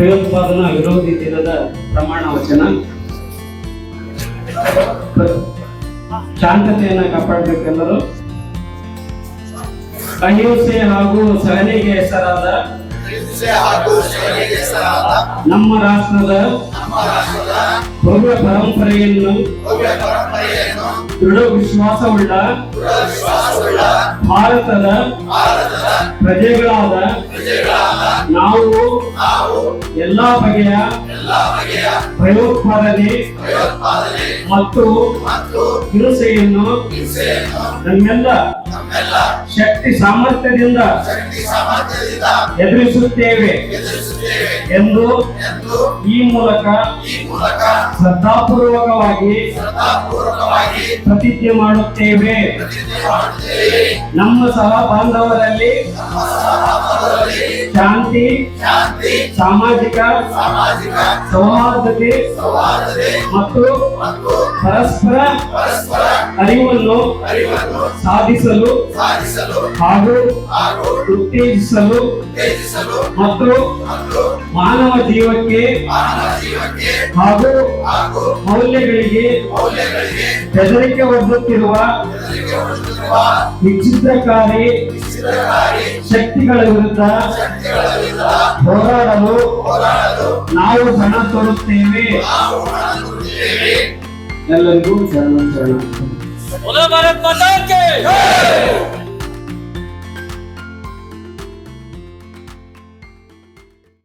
ಭಯೋತ್ಪಾದನಾ ವಿರೋಧಿ ದಿನದ ಪ್ರಮಾಣ ವಚನ. ಶಾಂತತೆಯನ್ನ ಕಾಪಾಡಬೇಕೆಂದರು. ಅಹಿಂಸೆ ಹಾಗೂ ಸಹನೆಗೆ ಹೆಸರಾದ ನಮ್ಮ ರಾಷ್ಟ್ರದ ಭವ್ಯ ಪರಂಪರೆಯನ್ನು ದೃಢ ವಿಶ್ವಾಸವುಳ್ಳ ಭಾರತದ ಪ್ರಜೆಗಳಾದ ನಾವು ಎಲ್ಲಾ ಬಗೆಯ ಭಯೋತ್ಪಾದನೆ ಮತ್ತು ಹಿಂಸೆಯನ್ನು ನಮ್ಮೆಲ್ಲ ಶಕ್ತಿ ಸಾಮರ್ಥ್ಯದಿಂದ ಎದುರಿಸುತ್ತೇವೆ ಎದುರಿಸುತ್ತೇವೆ ಎಂದು ಎಂದು ಈ ಮೂಲಕ ಶ್ರದ್ಧಾಪೂರ್ವಕವಾಗಿ ಪ್ರತಿಜ್ಞೆ ಮಾಡುತ್ತೇವೆ. ನಮ್ಮ ಸಹ ಬಾಂಧವರಲ್ಲಿ ಶಾಂತಿ, ಸಾಮಾಜಿಕ, ಸೌಹಾರ್ದತೆ ಮತ್ತು ಪರಸ್ಪರ ಅರಿವನ್ನು ಸಾಧಿಸಲು ಹಾಗೂ ಉತ್ತೇಜಿಸಲು ಮತ್ತು ಮಾನವ ಜೀವಕ್ಕೆ ಹಾಗೂ ಮೌಲ್ಯಗಳಿಗೆ ಬೆದರಿಕೆ ಒಡ್ಡುತ್ತಿರುವ ವಿಚಿತ್ರಕಾರಿ ಶಕ್ತಿಗಳ ವಿರುದ್ಧ ಹೋರಾಡಲು ನಾವು ಹಣ ತೋರುತ್ತೇವೆ. ಎಲ್ಲರಿಗೂ ಶರಣ ಶರಣ